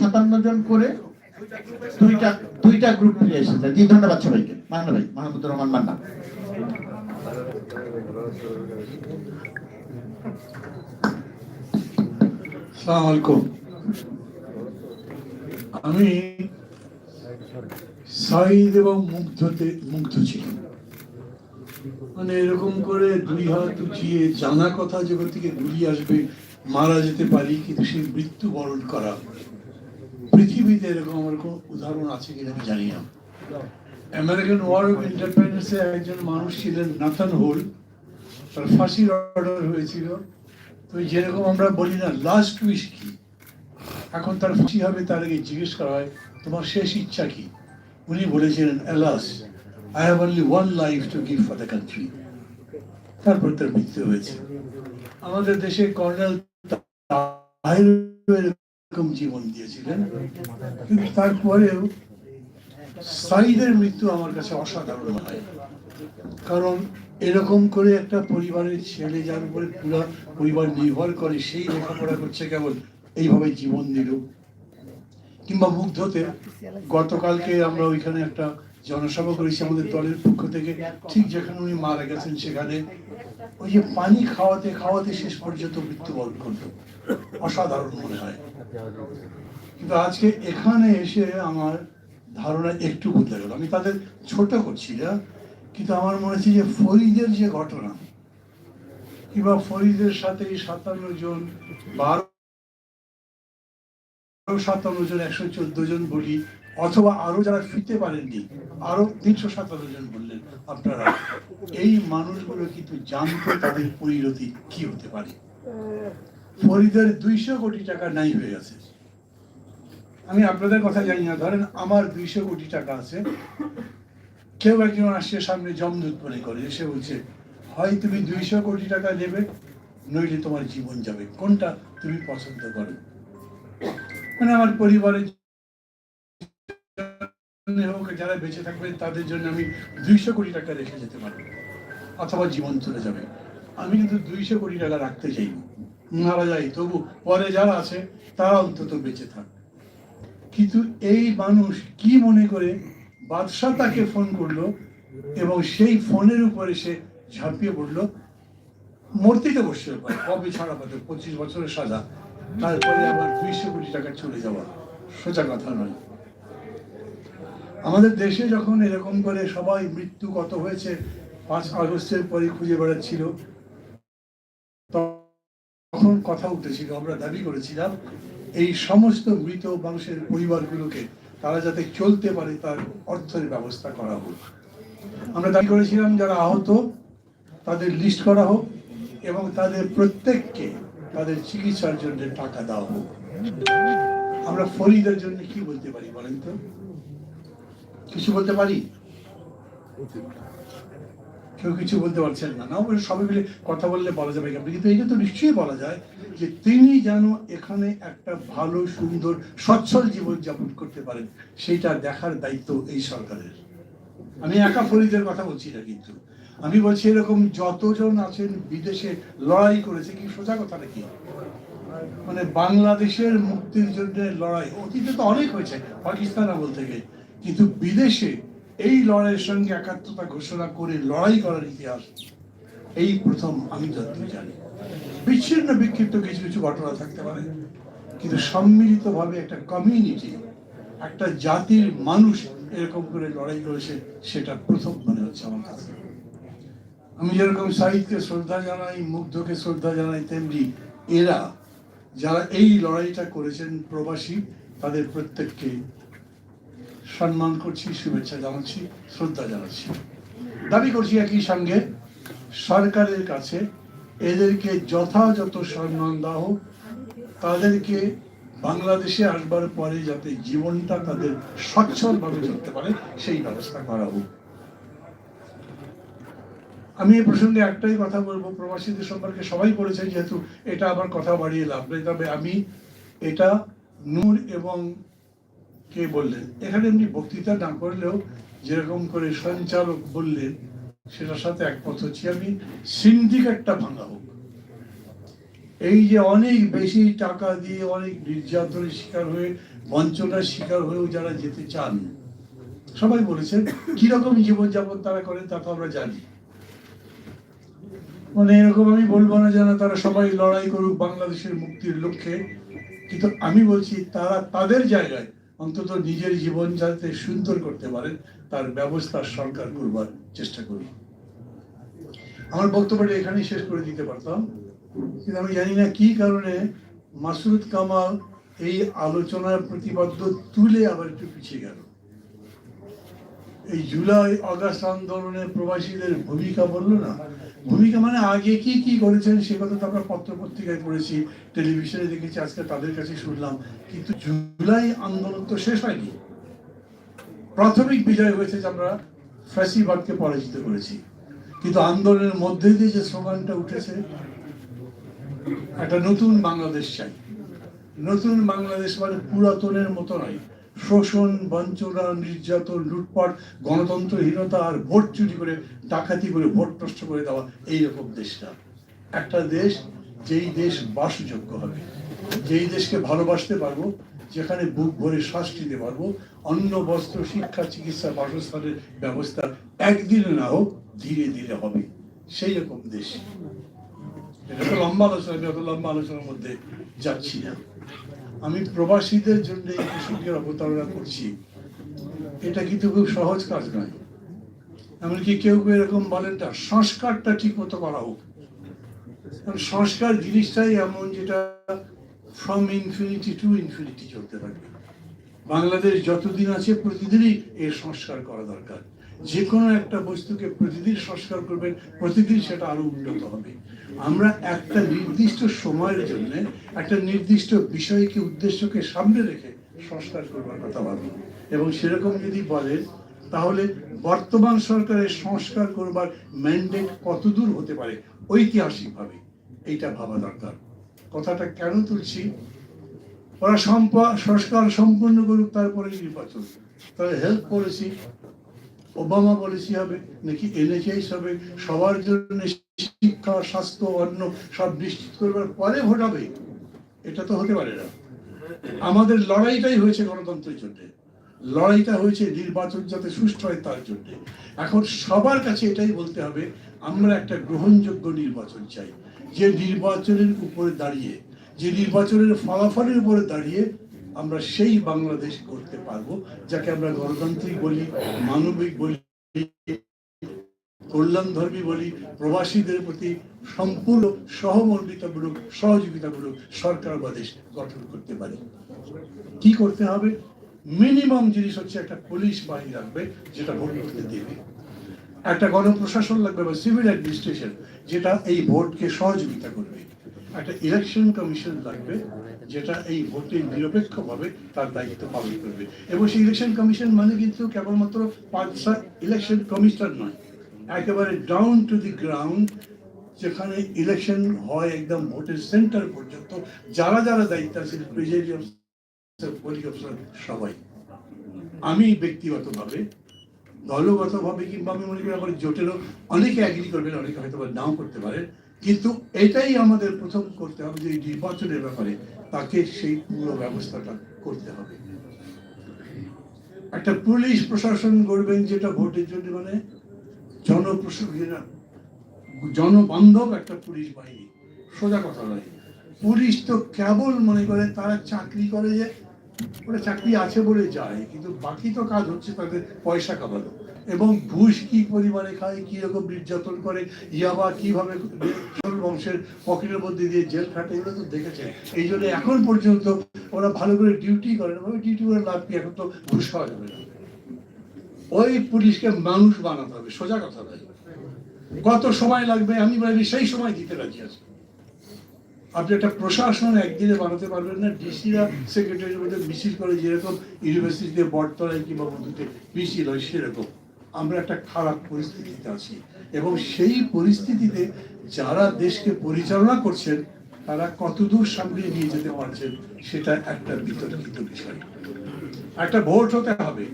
সাতান্ন জন করে দুইটা দুইটা গ্রুপ এসেছে। ধন্যবাদ ভাই মাহমুদুর রহমান মান্না। আমি সাইদ এবং মুগ্ধতে, মুগ্ধ ছিলাম। মানে এরকম করে দুই হাত উঠিয়ে জানা কথা জগৎ থেকে ঘুরিয়ে আসবে, মারা যেতে পারি, কিন্তু সেই মৃত্যু বরণ করা পৃথিবীতে এরকম কোনো উদাহরণ আছে কিনা আমি জানি না। আমেরিকান ওয়ার অফ ইন্ডিপেন্ডেন্সে একজন মানুষ ছিলেন নাথান হোল। তার ফাঁসির অর্ডার হয়েছিল। তো যেরকম আমরা বলি না লাস্ট উইশ কি? এখন তার ফাঁসি হবে তার আগে জিজ্ঞেস করা হয়, তোমার শেষ ইচ্ছা কি? উনি বলেছিলেন alas I have only one life to give for the country তারপর তার মৃত্যু হয়েছে। আমাদের দেশে কর্নেল এরকম জীবন দিয়েছিলেন। কিন্তু তারপরেও সাইদের মৃত্যু আমার কাছে অসাধারণ হয়। কারণ এরকম করে একটা পরিবারের ছেলে যার উপরে পুরো পরিবার নির্ভর করে সেই লেখাপড়া করছে কেবল এইভাবে জীবন দিল। কিংবা মুগ্ধতে গতকালকে আমরা ওইখানে একটা জনসভা করেছি আমাদের দলের পক্ষ থেকে। ঠিক যেখানে উনি মারা গেছেন সেখানে ওই যে পানি খাওয়াতে খাওয়াতে শেষ পর্যন্ত মৃত্যুবরণ করল। অসাধারণ মনে হয়। কিন্তু আজকে এখানে এসে আমার ধারণা একটু বদলে গেল। আমি তাদের ছোট করছি না, কিন্তু আমার মনে হচ্ছে যে ফরিদের যে ঘটনা, কিংবা ফরিদের সাথে সাতান্ন জন বারো, সাতান্ন জন, একশো চোদ্দ জন বলি অথবা আরও যারা ফিরতে পারেননি, আরও তিনশো সাতান্ন জন বললেন, আপনারা, এই মানুষগুলো কিন্তু জানতো তাদের পরিণতি কি হতে পারে। ফরিদের দুইশো কোটি টাকা নাই হয়ে গেছে। আমি আপনাদের কথা জানি না, ধরেন আমার দুইশো কোটি টাকা আছে। কেউ একজন আসছে সামনে জমদূত মনে করে, এসে বলছে, হয় তুমি দুইশো কোটি টাকা নেবে, নইলে তোমার জীবন যাবে। কোনটা তুমি পছন্দ করো? মানে আমার পরিবারের হোক যারা বেঁচে থাকবেন তাদের জন্য আমি দুইশো কোটি টাকা রেখে যেতে পারব। অথবা জীবন চলে যাবে। আমি কিন্তু দুইশো কোটি টাকা রাখতে চাই মারা যাই তবু পরে যারা আছে, তারা অন্তত বেঁচে থাক। কিন্তু এই মানুষ কি মনে করে? বাদশাহ তাকে ফোন করল এবং সেই ফোনের উপরে সে ঝাঁপিয়ে পড়ল। মূর্তিতে বসে কবে ছাড়া পাতে পঁচিশ বছরের সাজা। তারপরে আবার দুইশো কোটি টাকা চলে যাওয়া। সোজা কথা নয়। আমাদের দেশে যখন এরকম করে সবাই মৃত্যু কত হয়েছে, পাঁচ আগস্টের পরে খুঁজে বেড়াচ্ছিল, তখন কথা উঠেছিল, আমরা দাবি করেছিলাম, এই সমস্ত মৃত মানুষের পরিবারগুলোকে তারা যাতে চলতে পারে তার অর্থের ব্যবস্থা করা হোক। আমরা দাবি করেছিলাম যারা আহত, তাদের লিস্ট করা হোক এবং তাদের প্রত্যেককে তাদের চিকিৎসার জন্য টাকা দেওয়া হোক। আমরা ফরিদের জন্য কি বলতে পারি বলেন তো? কিছু বলতে পারি? কেউ কিছু বলতে পারছেন না। না ওই সবাই মিলে কথা বললে বলা যাবে কেমন কিন্তু এটা তো নিশ্চয়ই বলা যায় যে তিনি যেন এখানে একটা ভালো, সুন্দর, সচ্ছল জীবন যাপন করতে পারেন, সেইটা দেখার দায়িত্ব এই সরকারের। আমি একা ফরিদের কথা বলছি না কিন্তু। আমি বলছি এরকম যতজন আছেন, বিদেশে লড়াই করেছে, কি সোজা কথা নাকি? মানে বাংলাদেশের মুক্তির জন্য লড়াই। অতীতে তো অনেক হয়েছে, পাকিস্তান আমল থেকে। কিন্তু বিদেশে এই লড়াইয়ের সঙ্গে একাত্মতা ঘোষণা করে লড়াই করার ইতিহাস, এই প্রথম আমি যতদূর জানি। বিচ্ছিন্ন বিক্ষিপ্ত কিছু কিছু ঘটনা থাকতে পারে, কিন্তু সম্মিলিতভাবে একটা কমিউনিটি একটা জাতির মানুষ এরকম করে লড়াই করেছে, সেটা প্রথম মনে হচ্ছে আমার কাছে। আমি যেরকম সাহিদকে শ্রদ্ধা জানাই, মুগ্ধকে শ্রদ্ধা জানাই, তেমনি এরা, যারা এই লড়াইটা করেছেন প্রবাসী, তাদের প্রত্যেককে সম্মান করছি, শুভেচ্ছা জানাচ্ছি, শ্রদ্ধা জানাচ্ছি। দাবি করছি একই সঙ্গে, সরকারের কাছে এদেরকে যথাযথ সম্মান দেওয়া হোক, তাদেরকে বাংলাদেশে আসবার পরে যাতে জীবনটা তাদের সচ্ছলভাবে চলতে পারে, সেই ব্যবস্থা করা হোক। আমি এই প্রসঙ্গে একটাই কথা বলব, প্রবাসীদের সম্পর্কে সবাই বলেছে, যেহেতু এটা আবার কথা বাড়িয়ে লাভ নেই, তবে আমি এটা নূর এবং কে বললেন? এখানে এমনি বক্তৃতা না করলেও যেরকম করে সঞ্চালক বললেন, সেটার সাথে একমত হচ্ছি আমি, সিন্ডিকেটটা ভাঙা হোক। এই যে অনেক বেশি টাকা দিয়ে অনেক নির্যাতনের শিকার হয়ে, বঞ্চনার শিকার হয়েও যারা যেতে চান, সবাই বলেছেন, কীরকম জীবনযাপন তারা করেন তা তো আমরা জানি। মানে এরকম আমি বলব না যেন তারা সবাই লড়াই করুক বাংলাদেশের মুক্তির লক্ষ্যে, কিন্তু আমি বলছি তারা তাদের জায়গায় অন্তত নিজের জীবন যাতে সুন্দর করতে পারেন, তার ব্যবস্থা সরকার করবার চেষ্টা করি আমার বক্তব্যটা এখানেই শেষ করে দিতে পারতাম। কিন্তু আমি জানি না কি কারণে মাসুদ কামাল এই আলোচনার প্রতিবাদ্য তুলে আবার একটু পিছিয়ে গেল। এই জুলাই, আগস্ট আন্দোলনে প্রবাসীদের ভূমিকা বলল না? ভূমিকা মানে আগে কি কি করেছেন সে কথা তো আমরা পত্র পত্রিকায় পড়েছি, টেলিভিশনে দেখেছি, আজকে তাদের কাছে শুনলাম। কিন্তু জুলাই আন্দোলন তো শেষ হয়নি। প্রাথমিক বিজয় হয়েছে যে আমরা ফ্যাসিবাদকে পরাজিত করেছি। কিন্তু আন্দোলনের মধ্যে দিয়ে যে স্লোগানটা উঠেছে, একটা নতুন বাংলাদেশ চাই। নতুন বাংলাদেশ মানে পুরাতনের মতো নয় শোষণ, বঞ্চনা, নির্যাতন, লুটপাট, গণতন্ত্রহীনতা আর ভোট চুরি করে, ডাকাতি করে, ভোট নষ্ট করে দেওয়া এইরকম দেশটা। একটা দেশ, যেই দেশ বাসযোগ্য হবে। যেই দেশকে ভালোবাসতে পারব, যেখানে বুক ভরে শ্বাস নিতে পারব, অন্ন, বস্ত্র, শিক্ষা, চিকিৎসা, বাসস্থানের ব্যবস্থা একদিনে না হোক, ধীরে ধীরে হবে। সেই রকম দেশ। এটা তো লম্বা আলোচনা, আমি লম্বা আলোচনার মধ্যে যাচ্ছি না। আমি প্রবাসীদের জন্য এই কৃষকের অবতারণা করছি। এটা কিন্তু খুব সহজ কাজ নয়। এমনকি কেউ কেউ এরকম বলেন না সংস্কারটা ঠিক মতো করা হোক। কারণ সংস্কার জিনিসটাই এমন যেটা ফ্রম ইনফিনিটি টু ইনফিনিটি চলতে থাকবে বাংলাদেশ যতদিন আছে প্রতিদিনই এর সংস্কার করা দরকার। যে কোনো একটা বস্তুকে প্রতিদিন সংস্কার করবেন, প্রতিদিন সেটা আরও উন্নত হবে। আমরা একটা নির্দিষ্ট সময়ের জন্য একটা নির্দিষ্ট বিষয়কে, উদ্দেশ্যকে সামনে রেখে সংস্কার করবার কথা ভাবি। এবং সেরকম যদি বলেন, তাহলে বর্তমান সরকারের সংস্কার করবার ম্যান্ডেট কতদূর হতে পারে, ঐতিহাসিকভাবে এইটা ভাবা দরকার। কথাটা কেন তুলছি? ওরা সংস্কার সম্পূর্ণ করুক, তারপরে নির্বাচন। তাহলে হেল্প পলিসি ওবামা পলিসি হবে, নাকি এনএচএস হবে? সবার জন্য শিক্ষা, স্বাস্থ্য, অন্ন সব নিশ্চিত করবার পরে ভোট হবে। এটা তো হতে পারে না। আমাদের লড়াইটাই হয়েছে গণতন্ত্রের জন্য। লড়াইটা হয়েছে নির্বাচন যাতে সুষ্ঠু হয় তার জন্য। এখন সবার কাছে এটাই বলতে হবে, আমরা একটা গ্রহণযোগ্য নির্বাচন চাই। যে নির্বাচনের উপরে দাঁড়িয়ে, যে নির্বাচনের ফলাফলের উপরে দাঁড়িয়ে আমরা সেই বাংলাদেশ করতে পারব, যাকে আমরা গণতান্ত্রিক বলি, মানবিক বলি কল্যাণ ধর্মী বলি, প্রবাসীদের প্রতি সম্পূর্ণ সহমর্মিতামূলক, সহযোগিতামূলক সরকার বা দেশ গঠন করতে পারি। কি করতে হবে? মিনিমাম জিনিস হচ্ছে একটা পুলিশ বাহিনী রাখবে যেটা ভোট করতে দেবে। একটা গণপ্রশাসন লাগবে বা সিভিল অ্যাডমিনিস্ট্রেশন, যেটা এই ভোটকে সহযোগিতা করবে। একটা ইলেকশন কমিশন লাগবে যেটা এই ভোটে নিরপেক্ষভাবে তার দায়িত্ব পালন করবে। এবং সেই ইলেকশন কমিশন মানে কিন্তু কেবলমাত্র পাঁচ ইলেকশন কমিশনার নয়, একেবারে ডাউন টু দি গ্রাউন্ড যেখানে ইলেকশন হয় একদম ভোটের সেন্টার পর্যন্ত, যারা যারা দায়িত্ব আছে প্রেসিডিয়াম পোলিং অফিসার সবাই। আমি ব্যক্তিগতভাবে, দলগতভাবে কিংবা আমি মনে করি আমার জোটেরও অনেকে অ্যাগ্রি করবেন, অনেকে হয়তো নাও করতে পারেন কিন্তু এটাই আমাদের প্রথম করতে হবে যে নির্বাচনের ব্যাপারে তাকে সেই পুরো ব্যবস্থাটা করতে হবে। একটা পুলিশ প্রশাসন গড়বেন যেটা ভোটের জন্য মানে জনপ্রশাসন, জনবান্ধব একটা পুলিশ বাহিনী, সোজা কথা নয়। পুলিশ তো কেবল মনে করে তারা চাকরি করে যে, ওরা চাকরি আছে বলে যায়, কিন্তু বাকি তো কাজ হচ্ছে তাদের পয়সা কামানো। এবং ঘুষ কি পরিমাণে খায়, কি রকম নির্যাতন করে, ইয়াবা কীভাবে বংশের পকেটের মধ্যে দিয়ে জেল খাটে, এগুলো তো দেখেছে। এই জন্য এখন পর্যন্ত ওরা ভালো করে ডিউটি করে না ডিউটি করে লাভ কি, এখন তো ঘুষ খাওয়া যাবে না। ওই পুলিশকে মানুষ বানাতে হবে, সোজা কথা নয় কত সময় লাগবে, আমি বলি সেই সময় দিতে রাজি আছি। আপনি একটা প্রশাসন একদিনে বানাতে পারবেন না, ডিসিরা সেক্রেটারির মধ্যে মিছিল করে যেরকম ইউনিভার্সিটিতে বটতলায় কিংবা বন্ধুতে মিছিল হয়, সেরকম। আমরা একটা খারাপ পরিস্থিতিতে আছি। এবং সেই পরিস্থিতিতে যারা দেশকে পরিচালনা করছেন, তারা কতদূর সামনে নিয়ে যেতে পারছেন, সেটা একটা বিতর্কিত বিষয়। একটা ভোট হতে হবে।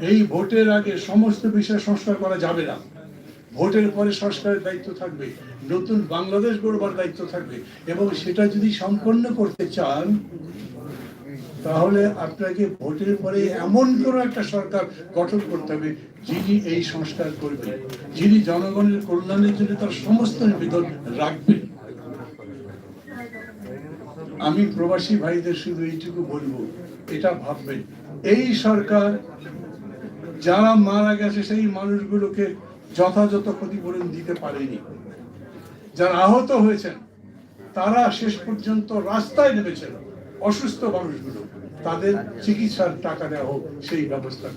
এই ভোটের আগে সমস্ত বিষয় সংস্কার করা যাবে না। ভোটের পরে সংস্কারের দায়িত্ব থাকবে। নতুন বাংলাদেশ গড়বার দায়িত্ব থাকবে। এবং সেটা যদি সম্পন্ন করতে চান তাহলে আপনাকে ভোটের পরে এমন কোন একটা সরকার গঠন করতে হবে যিনি এই সংস্কার করবেন, যিনি জনগণের কল্যাণের জন্য তার সমস্ত নিবেদন রাখবেন। আমি প্রবাসী ভাইদের শুধু এইটুকু বলব, এটা ভাববেন, এই সরকার যারা মারা গেছে সেই মানুষগুলোকে যথাযথ ক্ষতিপূরণ দিতে পারেনি। যারা আহত হয়েছেন, তারা শেষ পর্যন্ত রাস্তায় নেমেছেন। অসুস্থ মানুষগুলো, তাদের চিকিৎসার টাকা দেওয়া হোক, সেই ব্যবস্থা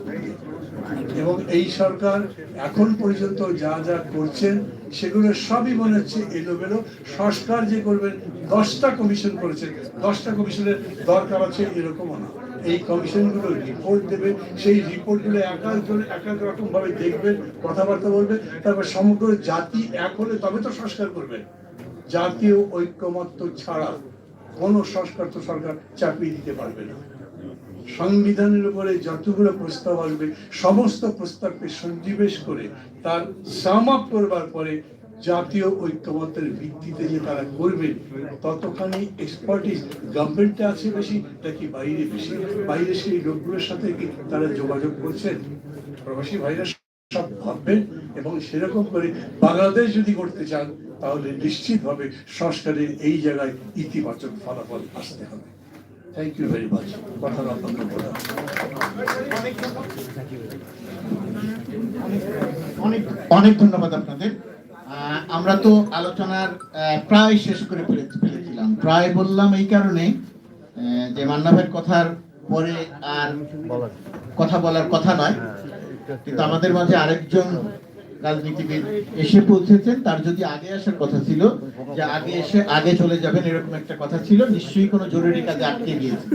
এবং এই সরকার এখন পর্যন্ত যা যা করছেন, সেগুলো সবই মনে হচ্ছে এলোমেলো। সংস্কার যে করবেন, দশটা কমিশন করেছেন দশটা কমিশনের দরকার আছে এরকমও না। এই কমিশনগুলো রিপোর্ট দেবে, সেই রিপোর্টগুলো এক একজন এক এক রকম ভাবে দেখবেন কথাবার্তা বলবে, তারপর সমগ্র জাতি এক হলে তবে তো সংস্কার করবে। জাতীয় ঐক্যমত্য ছাড়া কোনো সংস্কার তো সরকার চাপিয়ে দিতে পারবে না। সংবিধানের উপরে যতগুলো প্রস্তাব আসবে, সমস্ত প্রস্তাবকে সন্নিবেশ করে তার সাম আপ করবার পরে জাতীয় ঐক্যমত্যের ভিত্তিতে যে তারা করবে, ততখানি এক্সপার্টিস গভর্নমেন্টে আছে বেশি নাকি বাইরে বেশি? বাইরে সেই লোকগুলোর সাথে কি তারা যোগাযোগ করছেন? প্রবাসী ভাইরা সব ভাববেন এবং সেরকম করে বাংলাদেশ যদি করতে চান তাহলে নিশ্চিতভাবে সংস্কারের এই জায়গায় ইতিবাচক ফলাফল আসতে হবে। থ্যাংক ইউ ভেরি মাচ কথা অনেক অনেক ধন্যবাদ আপনাদের। আহ, আমরা তো আলোচনার আহ, প্রায় শেষ করে ফেলেছিলাম। প্রায় বললাম এই কারণে আহ, যে মান্না ভাইয়ের কথার পরে আর কথা বলার কথা নয়। কিন্তু আমাদের মাঝে আরেকজন রাজনীতিবিদ এসে পৌঁছেছেন, তার যদি আগে আসার কথা ছিল যে আগে এসে আগে চলে যাবেন এরকম একটা কথা ছিল, নিশ্চয়ই কোনো জরুরি কাজে আটকে গিয়েছে।